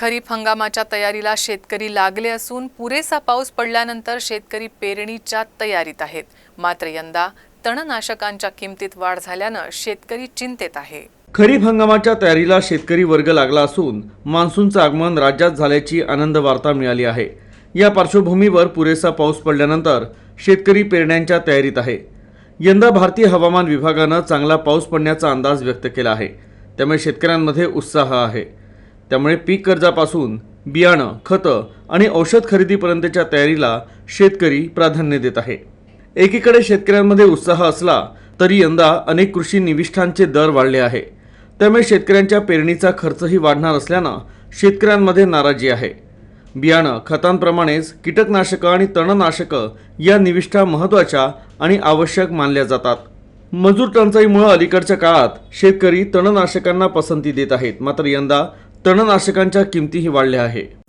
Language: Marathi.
खरीप हंगामाच्या तयारीला शेतकरी लागले असून पुरेसा पाऊस पडल्यानंतर शेतकरी पेरणीच्या तयारीत आहेत. मात्र यंदा तणनाशकांच्या किमतीत वाढ झाल्यानं शेतकरी चिंतेत आहे. खरीप हंगामाच्या तयारीला शेतकरी वर्ग लागला असून मान्सूनचं आगमन राज्यात झाल्याची आनंद वार्ता मिळाली आहे. या पार्श्वभूमीवर पुरेसा पाऊस पडल्यानंतर शेतकरी पेरण्यांच्या तयारीत आहे. यंदा भारतीय हवामान विभागानं चांगला पाऊस पडण्याचा अंदाज व्यक्त केला आहे. त्यामुळे शेतकऱ्यांमध्ये उत्साह आहे. त्यामुळे पीक कर्जापासून बियाणं खतं आणि औषध खरेदीपर्यंतच्या तयारीला शेतकरी प्राधान्य देत आहे. एकीकडे शेतकऱ्यांमध्ये उत्साह असला तरी यंदा अनेक कृषी निविष्ठांचे दर वाढले आहे. त्यामुळे शेतकऱ्यांच्या पेरणीचा खर्चही वाढणार असल्यानं शेतकऱ्यांमध्ये नाराजी आहे. बियाणं खतांप्रमाणेच कीटकनाशकं आणि तणनाशकं या निविष्ठा महत्त्वाच्या आणि आवश्यक मानल्या जातात. मजूर टंचाईमुळे अलीकडच्या काळात शेतकरी तणनाशकांना पसंती देत आहेत. मात्र यंदा तणनाशकांच्या किमतीही वाढल्या आहे.